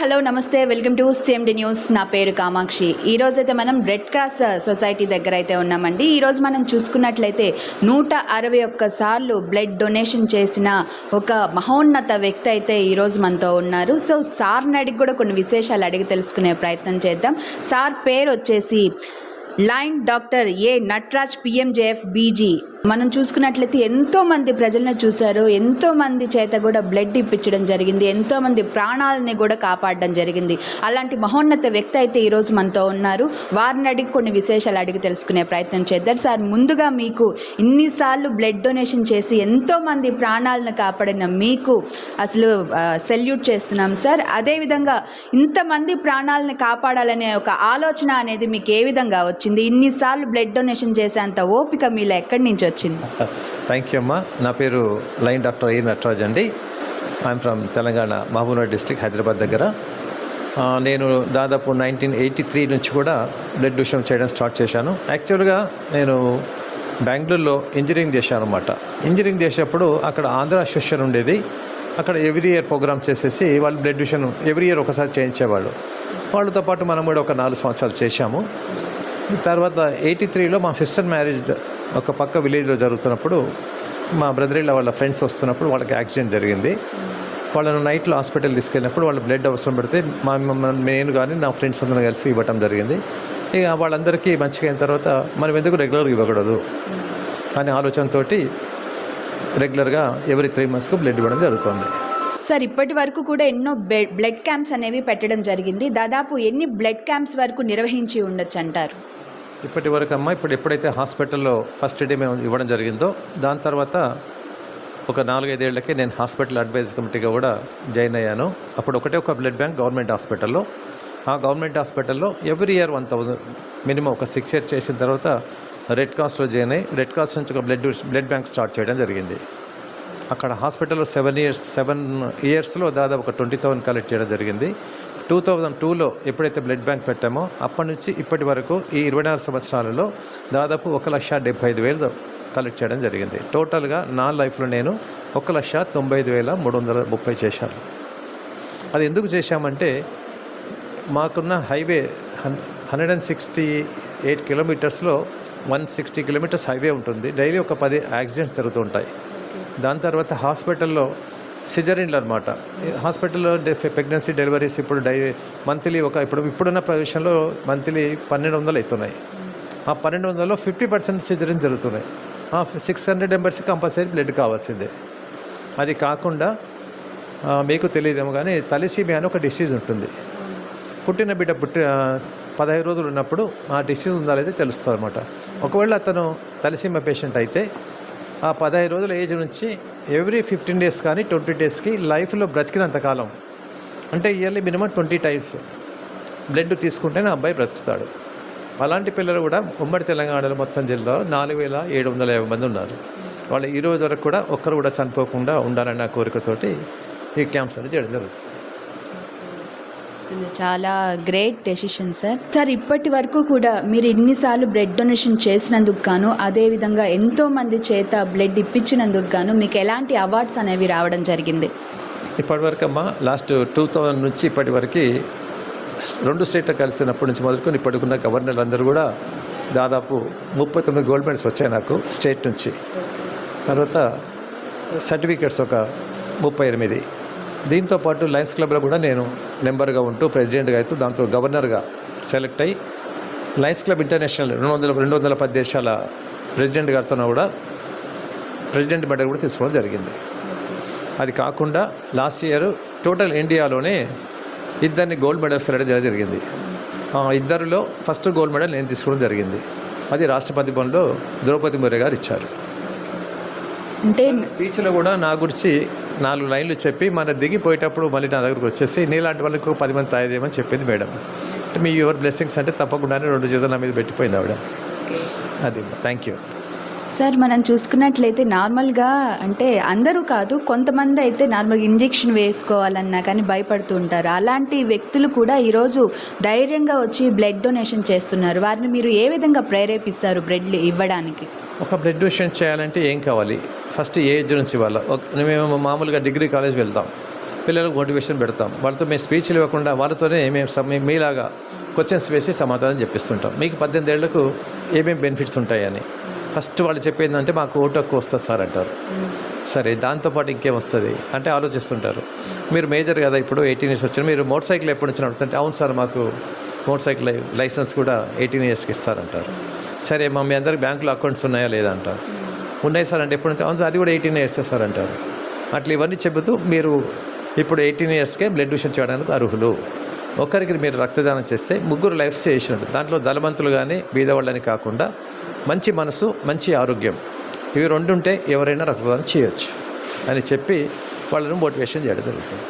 Hello నమస్తే. Welcome to CMD news నా పేరు కామాక్షి. ఈ రోజైతే మనం రెడ్ క్రాస్ uh, సొసైటీ దగ్గర అయితే ఉన్నామండి ఈరోజు మనం చూసుకున్నట్లయితే నూట అరవై ఒక్క సార్లు బ్లడ్ డొనేషన్ చేసిన ఒక మహోన్నత వ్యక్తి అయితే ఈరోజు మనతో ఉన్నారు. సో సార్ని అడిగి కూడా కొన్ని విశేషాలు అడిగి తెలుసుకునే ప్రయత్నం చేద్దాం. సార్ పేరు వచ్చేసి lion doctor A Natraj PMJF BG మనం చూసుకున్నట్లయితే ఎంతో మంది ప్రజలను చూశారు ఎంతో మంది చేత కూడా బ్లడ్ ఇప్పించడం జరిగింది ఎంతో మంది ప్రాణాలని కూడా కాపాడడం జరిగింది. అలాంటి మహోన్నత వ్యక్తి అయితే ఈరోజు మనతో ఉన్నారు. వారిని అడిగి కొన్ని విశేషాలు అడిగి తెలుసుకునే ప్రయత్నం చేద్దాం. సార్ ముందుగా మీకు ఇన్నిసార్లు బ్లడ్ డొనేషన్ చేసి ఎంతో మంది ప్రాణాలను కాపాడిన మీకు అసలు సెల్యూట్ చేస్తున్నాం సార్. అదేవిధంగా ఇంతమంది ప్రాణాలను కాపాడాలనే ఒక ఆలోచన అనేది మీకు ఏ విధంగా వచ్చింది? ఇన్నిసార్లు బ్లడ్ డొనేషన్ చేసేంత ఓపిక మీలో ఎక్కడి నుంచి వచ్చింది. థ్యాంక్ యూ అమ్మా. నా పేరు లైన్ డాక్టర్ ఏ నటరాజ్ అండి. I'm from Telangana Mahbubnagar district Hyderabad దగ్గర. నేను దాదాపు నైన్టీన్ ఎయిటీ త్రీ నుంచి కూడా బ్లడ్ డొనేషన్ చేయడం స్టార్ట్ చేశాను. యాక్చువల్గా నేను బెంగళూరులో ఇంజనీరింగ్ చేశాను అనమాట ఇంజనీరింగ్ చేసేటప్పుడు అక్కడ ఆంధ్ర అసోసియేషన్ ఉండేది. అక్కడ ఎవ్రీ ఇయర్ ప్రోగ్రామ్ చేసేసి వాళ్ళు బ్లడ్ డొనేషన్ ఎవ్రీ ఇయర్ ఒకసారి చేయించేవాళ్ళు. వాళ్ళతో పాటు మనం కూడా ఒక నాలుగు సంవత్సరాలు చేశాము. తర్వాత ఎయిటీ త్రీలో మా సిస్టర్ మ్యారేజ్ ఒక పక్క విలేజ్లో జరుగుతున్నప్పుడు మా బ్రదర్ వాళ్ళ ఫ్రెండ్స్ వస్తున్నప్పుడు వాళ్ళకి యాక్సిడెంట్ జరిగింది. వాళ్ళను నైట్లో హాస్పిటల్ తీసుకెళ్ళినప్పుడు వాళ్ళు బ్లడ్ అవసరం పెడితే మా మా- నేను కానీ నా ఫ్రెండ్స్ అందరం కలిసి ఇవ్వటం జరిగింది. ఇక వాళ్ళందరికీ మంచిగా అయిన తర్వాత మనం ఎందుకు రెగ్యులర్గా ఇవ్వకూడదు అనే ఆలోచనతో రెగ్యులర్గా ఎవరి త్రీ మంత్స్కి బ్లడ్ ఇవ్వడం జరుగుతుంది. సార్ ఇప్పటి వరకు కూడా ఎన్నో బ్లడ్ క్యాంప్స్ అనేవి పెట్టడం జరిగింది. దాదాపు ఎన్ని బ్లడ్ క్యాంప్స్ వరకు నిర్వహించి ఉండొచ్చు అంటారు? ఇప్పటి వరకు అమ్మ ఇప్పుడు ఎప్పుడైతే హాస్పిటల్లో ఫస్ట్ డే మేము ఇవ్వడం జరిగిందో దాని తర్వాత ఒక నాలుగైదేళ్ళకే నేను హాస్పిటల్ అడ్వైజ్ కమిటీగా కూడా జాయిన్ అయ్యాను. అప్పుడు ఒకటే ఒక బ్లడ్ బ్యాంక్ గవర్నమెంట్ హాస్పిటల్లో. ఆ గవర్నమెంట్ హాస్పిటల్లో every year one thousand minimum ఒక సిక్స్ ఇయర్ చేసిన తర్వాత రెడ్ క్రాస్లో జాయిన్ అయ్యి రెడ్ క్రాస్ నుంచి ఒక బ్లడ్ బ్లడ్ బ్యాంక్ స్టార్ట్ చేయడం జరిగింది. అక్కడ హాస్పిటల్లో సెవెన్ ఇయర్స్ సెవెన్ ఇయర్స్లో దాదాపు ఒక ట్వంటీ థౌసండ్ కలెక్ట్ చేయడం జరిగింది. టూ థౌజండ్ టూలో ఎప్పుడైతే బ్లడ్ బ్యాంక్ పెట్టామో అప్పటి నుంచి ఇప్పటి వరకు ఈ ఇరవై నాలుగు సంవత్సరాలలో దాదాపు ఒక లక్ష డెబ్బై ఐదు వేలు కలెక్ట్ చేయడం జరిగింది. టోటల్గా నా లైఫ్లో నేను ఒక లక్ష తొంభై ఐదు వేల మూడు వందల ముప్పై చేశాను. అది ఎందుకు చేశామంటే మాకున్న హైవే హన్ హండ్రెడ్ అండ్ సిక్స్టీ ఎయిట్ కిలోమీటర్స్లో వన్ సిక్స్టీ కిలోమీటర్స్ హైవే ఉంటుంది. డైలీ ఒక పది యాక్సిడెంట్స్ జరుగుతుంటాయి దాని తర్వాత హాస్పిటల్లో సిజరిన్లు అనమాట హాస్పిటల్లో ప్రెగ్నెన్సీ డెలివరీస్ ఇప్పుడు డై మంత్లీ ఒక ఇప్పుడు ఇప్పుడున్న ప్రదేశంలో మంత్లీ పన్నెండు వందలు అవుతున్నాయి ఆ పన్నెండు వందలలో ఫిఫ్టీ పర్సెంట్ సిజరిన్ జరుగుతున్నాయి. ఆ సిక్స్ హండ్రెడ్ మెంబర్స్కి కంపల్సరీ బ్లడ్ కావాల్సిందే. అది కాకుండా మీకు తెలియదేమో కానీ తలిసీమియా అని ఒక డిసీజ్ ఉంటుంది. పుట్టిన బిడ్డ పుట్టి పదహైదు రోజులు ఉన్నప్పుడు ఆ డిసీజ్ ఉందా లేదా తెలుస్తుంది అనమాట ఒకవేళ అతను తలసీమ పేషెంట్ అయితే ఆ పదహైదు రోజుల ఏజ్ నుంచి ఎవ్రీ ఫిఫ్టీన్ డేస్ కానీ ట్వంటీ డేస్కి లైఫ్లో బ్రతికినంత కాలం అంటే yearly minimum twenty types blood తీసుకుంటేనే అబ్బాయి బ్రతుకుతాడు. అలాంటి పిల్లలు కూడా ఉమ్మడి తెలంగాణలో మొత్తం జిల్లాలో నాలుగు వేల ఏడు వందల యాభై మంది ఉన్నారు. వాళ్ళు ఈరోజు వరకు కూడా ఒక్కరు కూడా చనిపోకుండా ఉండాలన్న కోరికతోటి ఈ క్యాంప్స్ అనేది చేయడం జరుగుతుంది. అసలు చాలా గ్రేట్ డెసిషన్ సార్ సార్ ఇప్పటి వరకు కూడా మీరు ఎన్నిసార్లు బ్లడ్ డొనేషన్ చేసినందుకు గాను అదేవిధంగా ఎంతో మంది చేత బ్లడ్ ఇప్పించినందుకు గాను మీకు ఎలాంటి అవార్డ్స్ అనేవి రావడం జరిగింది? ఇప్పటివరకు అమ్మా లాస్ట్ టూ థౌజండ్ నుంచి ఇప్పటి వరకు రెండు స్టేట్లు కలిసినప్పటి నుంచి మొదలుకొని ఇప్పటికున్న గవర్నర్లు అందరూ కూడా దాదాపు ముప్పై తొమ్మిది గోల్డ్ మెడల్స్ వచ్చాయి నాకు స్టేట్ నుంచి. తర్వాత సర్టిఫికెట్స్ ఒక ముప్పై ఎనిమిది. దీంతో పాటు లయన్స్ క్లబ్లో కూడా నేను మెంబర్గా ఉంటూ ప్రెసిడెంట్గా అవుతూ దాంతో గవర్నర్గా సెలెక్ట్ అయ్యి లయన్స్ క్లబ్ ఇంటర్నేషనల్ రెండు వందల రెండు వందల పది దేశాల ప్రెసిడెంట్ గారితో కూడా ప్రెసిడెంట్ మెడల్ కూడా తీసుకోవడం జరిగింది. అది కాకుండా లాస్ట్ ఇయర్ టోటల్ ఇండియాలోనే ఇద్దరిని గోల్డ్ మెడల్స్ సెలెక్ట్ జరిగింది. ఇద్దరిలో ఫస్ట్ గోల్డ్ మెడల్ నేను తీసుకోవడం జరిగింది. అది రాష్ట్రపతి భవన్లో ద్రౌపది ముర్రే గారు ఇచ్చారు. అంటే స్పీచ్లో కూడా నా గురించి నాలుగు లైన్లు చెప్పి మన దిగిపోయేటప్పుడు మళ్ళీ నా దగ్గరకు వచ్చేసి నీలాంటి వాళ్ళకి పది మంది తయారు చేయమని చెప్పింది మేడం. అంటే మీ యువర్ బ్లెస్సింగ్స్ అంటే తప్పకుండానే రెండు చేతులు నా మీద పెట్టిపోయింది ఆవిడ. అది థ్యాంక్ యూ. సార్ మనం చూసుకున్నట్లయితే నార్మల్గా అంటే అందరూ కాదు కొంతమంది అయితే నార్మల్గా ఇంజెక్షన్ వేసుకోవాలన్నా కానీ భయపడుతూ ఉంటారు. అలాంటి వ్యక్తులు కూడా ఈరోజు ధైర్యంగా వచ్చి బ్లడ్ డొనేషన్ చేస్తున్నారు. వారిని మీరు ఏ విధంగా ప్రేరేపిస్తారు బ్లడ్ ఇవ్వడానికి? ఒక బ్లడ్ డొనేషన్ చేయాలంటే ఏం కావాలి? ఫస్ట్ ఏ ఏజ్ నుంచి వాళ్ళ మేము మామూలుగా డిగ్రీ కాలేజ్ వెళ్తాం. పిల్లలకు మోటివేషన్ పెడతాం. వాళ్ళతో మేము స్పీచ్లు ఇవ్వకుండా వాళ్ళతోనే మేము మీ- మీలాగా క్వశ్చన్స్ వేసి సమాధానం చెప్పిస్తుంటాం. మీకు పద్దెనిమిది ఏళ్ళకు ఏమేమి బెనిఫిట్స్ ఉంటాయని? ఫస్ట్ వాళ్ళు చెప్పేందంటే మాకు ఓటు హక్కు వస్తుంది సార్ అంటారు. సరే దాంతోపాటు ఇంకేం వస్తుంది? అంటే ఆలోచిస్తుంటారు. మీరు మేజర్ కదా ఇప్పుడు ఎయిటీన్ ఇయర్స్ వచ్చిన మీరు మోటార్ సైకిల్ ఎప్పటి నుంచి నడుపుతుంటే అవును సార్ మాకు మోటార్ సైకిల్ లైసెన్స్ కూడా ఎయిటీన్ ఇయర్స్కి ఇస్తారంటారు. సరే మా మీ అందరికి బ్యాంకులో అకౌంట్స్ ఉన్నాయా లేదా అంటారు. ఉన్నాయి సార్ అంటే ఎప్పుడు అవును అది కూడా ఎయిటీన్ ఇయర్స్ సార్ అంటారు. అట్లా ఇవన్నీ చెబుతూ మీరు ఇప్పుడు ఎయిటీన్ ఇయర్స్కే బ్లడ్ డొనేషన్ చేయడానికి అర్హులు. ఒకరికి మీరు రక్తదానం చేస్తే ముగ్గురు లైఫ్ చేసినట్టు దాంట్లో ధనవంతులు కానీ బీదవాళ్ళని కాకుండా మంచి మనసు మంచి ఆరోగ్యం. ఇవి రెండుంటే ఎవరైనా రక్తదానం చేయొచ్చు అని చెప్పి వాళ్ళను మోటివేషన్ చేయడం జరుగుతుంది.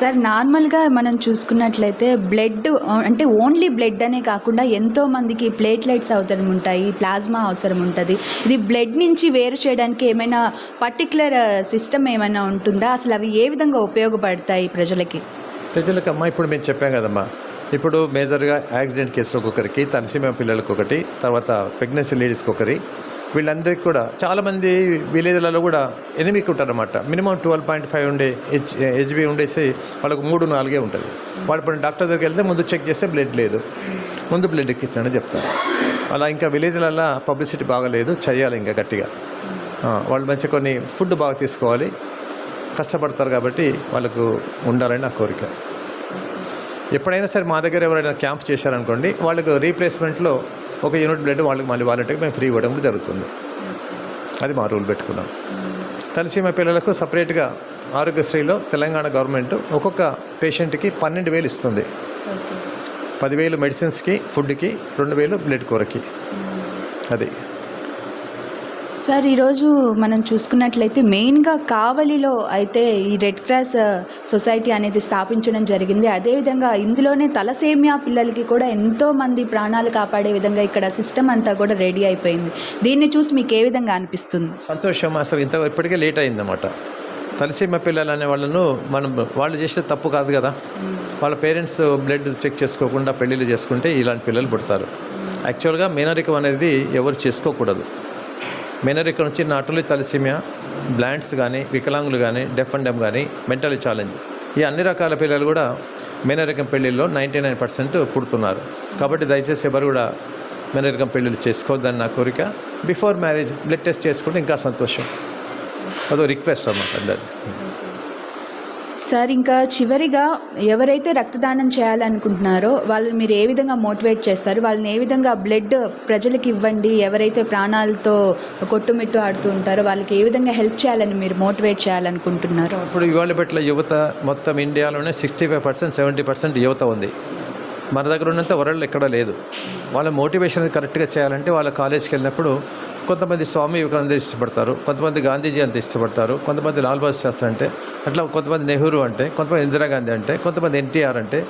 సార్ నార్మల్గా మనం చూసుకున్నట్లయితే బ్లడ్ అంటే ఓన్లీ బ్లడ్ అనే కాకుండా ఎంతో మందికి ప్లేట్లెట్స్ అవసరం ఉంటాయి ప్లాస్మా అవసరం ఉంటుంది. ఇది బ్లడ్ నుంచి వేరు చేయడానికి ఏమైనా పర్టికులర్ సిస్టమ్ ఏమైనా ఉంటుందా? అసలు అవి ఏ విధంగా ఉపయోగపడతాయి ప్రజలకి? ప్రజలకు అమ్మ ఇప్పుడు మేము చెప్పాం కదమ్మా. ఇప్పుడు మేజర్గా యాక్సిడెంట్ కేసు ఒక్కొక్కరికి తనసీమ పిల్లలకు ఒకటి తర్వాత ప్రెగ్నెన్సీ లేడీస్కి ఒకరి వీళ్ళందరికీ కూడా చాలామంది విలేజ్లలో కూడా ఎనిమిది ఉంటారన్నమాట మినిమం ట్వెల్వ్ పాయింట్ ఫైవ్ ఉండే హెచ్ హెచ్బి ఉండేసి వాళ్ళకు మూడు నాలుగే ఉంటుంది. వాళ్ళు ఇప్పుడు డాక్టర్ దగ్గరికి వెళ్తే ముందు చెక్ చేస్తే బ్లడ్ లేదు. ముందు బ్లడ్ ఎక్కించండి చెప్తారు. అలా ఇంకా విలేజ్లలో పబ్లిసిటీ బాగాలేదు చేయాలి ఇంకా గట్టిగా. వాళ్ళు మంచి కొన్ని ఫుడ్ బాగా తీసుకోవాలి. కష్టపడతారు కాబట్టి వాళ్ళకు ఉండాలని నా కోరిక. ఎప్పుడైనా సరే మా దగ్గర ఎవరైనా క్యాంప్ చేశారనుకోండి వాళ్ళకు రీప్లేస్మెంట్లో ఒక యూనిట్ బ్లడ్ వాళ్ళకి మళ్ళీ వాళ్ళకి మేము ఫ్రీ ఇవ్వడం జరుగుతుంది. అది మా రూల్ పెట్టుకున్నాం. తలసీమ పిల్లలకు సపరేట్గా ఆరోగ్యశ్రీలో తెలంగాణ గవర్నమెంట్ ఒక్కొక్క పేషెంట్కి పన్నెండు వేలు ఇస్తుంది. పదివేలు మెడిసిన్స్కి ఫుడ్కి రెండు వేలు బ్లడ్ కూరకి. అది. సార్ ఈరోజు మనం చూసుకున్నట్లయితే మెయిన్గా కావలిలో అయితే ఈ రెడ్ క్రాస్ సొసైటీ అనేది స్థాపించడం జరిగింది. అదేవిధంగా ఇందులోనే తలసేమియా పిల్లలకి కూడా ఎంతో మంది ప్రాణాలు కాపాడే విధంగా ఇక్కడ సిస్టమ్ అంతా కూడా రెడీ అయిపోయింది. దీన్ని చూసి మీకు ఏ విధంగా అనిపిస్తుంది? సంతోషం అసలు ఇంత ఇప్పటికే లేట్ అయిందన్నమాట. తలసీమ పిల్లలు అనే వాళ్ళను మనం వాళ్ళు చేసే తప్పు కాదు కదా. వాళ్ళ పేరెంట్స్ బ్లడ్ చెక్ చేసుకోకుండా పెళ్ళిళ్ళు చేసుకుంటే ఇలాంటి పిల్లలు పుడతారు. యాక్చువల్గా మేనరికం అనేది ఎవరు చేసుకోకూడదు. మేనరికం నుంచి నాటులి తలసిమియా బ్లాండ్స్ కానీ వికలాంగులు కానీ డెఫ్ అండ్ డెమ్ కానీ మెంటల్ ఛాలెంజ్ ఈ అన్ని రకాల పిల్లలు కూడా మేనరికం పెళ్ళిళ్ళలో నైంటీ నైన్ పర్సెంట్ పుడుతున్నారు. కాబట్టి దయచేసి ఎవరు కూడా మేనరికం పెళ్ళిళ్ళు చేసుకోవద్దని నా కోరిక. బిఫోర్ మ్యారేజ్ బ్లడ్ టెస్ట్ చేసుకుంటే ఇంకా సంతోషం. అదో రిక్వెస్ట్ అన్నమాట అందరు సార్ ఇంకా చివరిగా ఎవరైతే రక్తదానం చేయాలనుకుంటున్నారో వాళ్ళని మీరు ఏ విధంగా మోటివేట్ చేస్తారు? వాళ్ళని ఏ విధంగా బ్లడ్ ప్రజలకు ఇవ్వండి? ఎవరైతే ప్రాణాలతో కొట్టుమిట్టు ఆడుతూ ఉంటారో వాళ్ళకి ఏ విధంగా హెల్ప్ చేయాలని మీరు మోటివేట్ చేయాలనుకుంటున్నారు? ఇప్పుడు ఇవాళ పట్ల యువత మొత్తం ఇండియాలోనే sixty five percent seventy percent యువత ఉంది. మన దగ్గర ఉన్నంత వరల్డ్ ఎక్కడా లేదు. వాళ్ళ మోటివేషన్ కరెక్ట్గా చేయాలంటే వాళ్ళ కాలేజ్కి వెళ్ళినప్పుడు కొంతమంది స్వామి వివేకానంద ఇష్టపడతారు కొంతమంది గాంధీజీ అంత ఇష్టపడతారు కొంతమంది లాల్ బహదూర్ శాస్త్రి అంటే అట్లా కొంతమంది నెహ్రూ అంటే కొంతమంది ఇందిరాగాంధీ అంటే కొంతమంది ఎన్టీఆర్ అంటే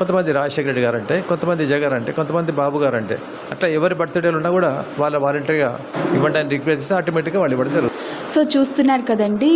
కొంతమంది రాజశేఖర రెడ్డి గారు అంటే కొంతమంది జగన్ అంటే కొంతమంది బాబు గారు అంటే అట్లా ఎవరి బర్త్డేలు ఉన్నా కూడా వాళ్ళ వాలంటరీగా ఇవ్వడానికి రిక్వెస్ట్ చేస్తే ఆటోమేటిక్గా వాళ్ళు ఇవ్వడం జరుగుతుంది. సో చూస్తున్నారు కదండి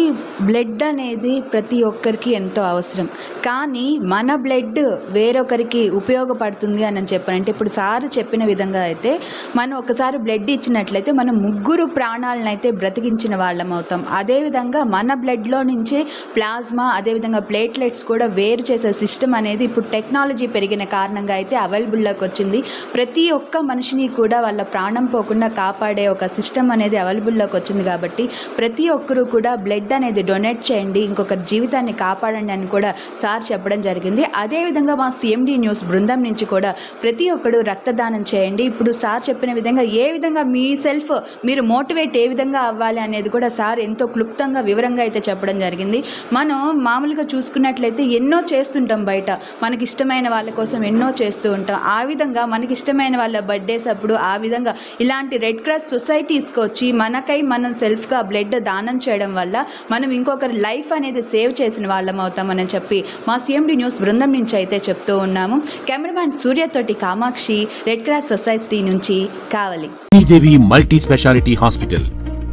బ్లడ్ అనేది ప్రతి ఒక్కరికి ఎంతో అవసరం. కానీ మన బ్లడ్ వేరొకరికి ఉపయోగపడుతుంది అని చెప్పారంటే ఇప్పుడు సార్ చెప్పిన విధంగా అయితే మనం ఒకసారి బ్లడ్ ఇచ్చినట్లయితే మనం ముగ్గురు ప్రాణాలను అయితే బ్రతికించిన వాళ్ళం అవుతాం. అదేవిధంగా మన బ్లడ్లో నుంచి ప్లాస్మా అదేవిధంగా ప్లేట్లెట్స్ కూడా వేరు చేసే సిస్టమ్ అనేది ఇప్పుడు టెక్నాలజీ పెరిగిన కారణంగా అయితే అవైలబుల్లోకి వచ్చింది. ప్రతి ఒక్క మనిషిని కూడా వాళ్ళ ప్రాణం పోకుండా కాపాడే ఒక సిస్టమ్ అనేది అవైలబుల్లోకి వచ్చింది కాబట్టి ప్రతి ఒక్కరూ కూడా బ్లడ్ అనేది డొనేట్ చేయండి ఇంకొకరి జీవితాన్ని కాపాడండి అని కూడా సార్ చెప్పడం జరిగింది. అదేవిధంగా మా సిఎండి న్యూస్ బృందం నుంచి కూడా ప్రతి ఒక్కరు రక్తదానం చేయండి. ఇప్పుడు సార్ చెప్పిన విధంగా ఏ విధంగా మీ సెల్ఫ్ మీరు మోటివేట్ ఏ విధంగా అవ్వాలి అనేది కూడా సార్ ఎంతో క్లుప్తంగా వివరంగా అయితే చెప్పడం జరిగింది. మనం మామూలుగా చూసుకున్నట్లయితే ఎన్నో చేస్తుంటాం బయట. మనకి ఇష్టమైన వాళ్ళ కోసం ఎన్నో చేస్తూ ఉంటాం. ఆ విధంగా మనకి ఇష్టమైన వాళ్ళ బర్త్డేస్ అప్పుడు ఆ విధంగా ఇలాంటి రెడ్ క్రాస్ సొసైటీస్కి వచ్చి మనకై మనం సెల్ఫ్గా బ్లడ్ దానం చేయడం వల్ల మనం ఇంకొకరి లైఫ్ అనేది సేవ్ చేసిన వాళ్ళం అవుతామని చెప్పి మా సిఎండి న్యూస్ బృందం నుంచి అయితే చెప్తూ ఉన్నాము. కెమెరామ్యాన్ సూర్యతోటి కామాక్షి రెడ్ క్రాస్ సొసైటీ నుంచి కావాలి. Sridevi multi speciality hospital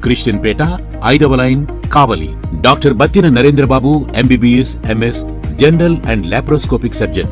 Christian పేట ఐదవ line Kavali. Doctor Battina Narendrababu MBBS MS general and laparoscopic surgeon